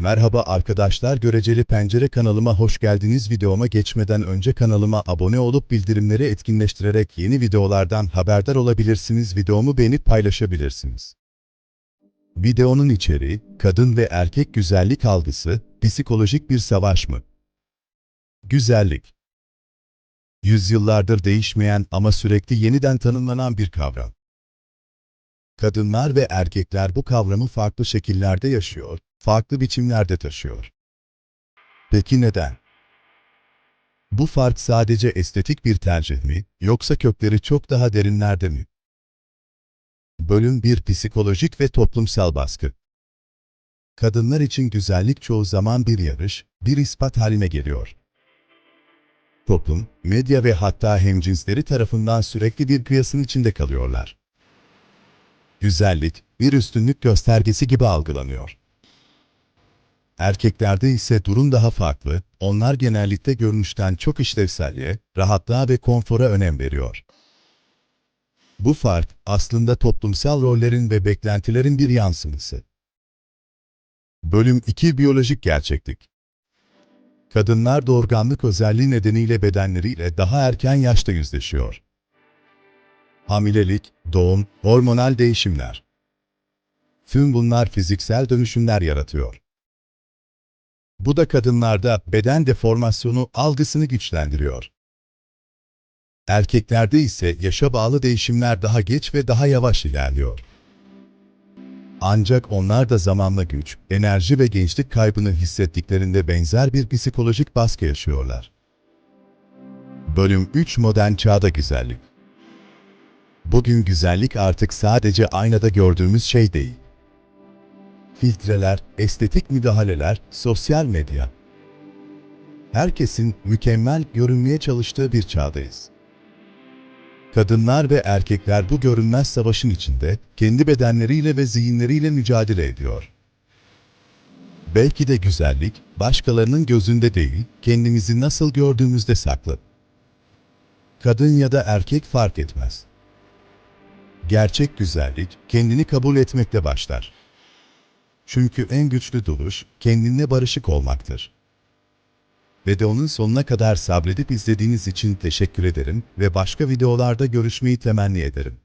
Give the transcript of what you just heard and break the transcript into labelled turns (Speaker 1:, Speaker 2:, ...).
Speaker 1: Merhaba arkadaşlar Göreceli Pencere kanalıma hoş geldiniz. Videoma geçmeden önce kanalıma abone olup bildirimleri etkinleştirerek yeni videolardan haberdar olabilirsiniz. Videomu beğenip paylaşabilirsiniz. Videonun içeriği, kadın ve erkek güzellik algısı, psikolojik bir savaş mı? Güzellik Yüzyıllardır değişmeyen ama sürekli yeniden tanımlanan bir kavram. Kadınlar ve erkekler bu kavramı farklı şekillerde yaşıyor, farklı biçimlerde taşıyor. Peki neden? Bu fark sadece estetik bir tercih mi, yoksa kökleri çok daha derinlerde mi? Bölüm 1 Psikolojik ve toplumsal baskı Kadınlar için güzellik çoğu zaman bir yarış, bir ispat haline geliyor. Toplum, medya ve hatta hemcinsleri tarafından sürekli bir kıyasın içinde kalıyorlar. Güzellik, bir üstünlük göstergesi gibi algılanıyor. Erkeklerde ise durum daha farklı, onlar genellikle görünüşten çok işlevselliğe, rahatlığa ve konfora önem veriyor. Bu fark, aslında toplumsal rollerin ve beklentilerin bir yansıması. Bölüm 2 Biyolojik Gerçeklik Kadınlar doğurganlık özelliği nedeniyle bedenleriyle daha erken yaşta yüzleşiyor. Hamilelik, doğum, hormonal değişimler. Tüm bunlar fiziksel dönüşümler yaratıyor. Bu da kadınlarda beden deformasyonu algısını güçlendiriyor. Erkeklerde ise yaşa bağlı değişimler daha geç ve daha yavaş ilerliyor. Ancak onlar da zamanla güç, enerji ve gençlik kaybını hissettiklerinde benzer bir psikolojik baskı yaşıyorlar. Bölüm 3 Modern Çağda Güzellik Bugün güzellik artık sadece aynada gördüğümüz şey değil. Filtreler, estetik müdahaleler, sosyal medya. Herkesin mükemmel görünmeye çalıştığı bir çağdayız. Kadınlar ve erkekler bu görünmez savaşın içinde kendi bedenleriyle ve zihinleriyle mücadele ediyor. Belki de güzellik, başkalarının gözünde değil, kendimizi nasıl gördüğümüzde saklı. Kadın ya da erkek fark etmez. Gerçek güzellik, kendini kabul etmekle başlar. Çünkü en güçlü duruş, kendinle barışık olmaktır. Videonun sonuna kadar sabredip izlediğiniz için teşekkür ederim ve başka videolarda görüşmeyi temenni ederim.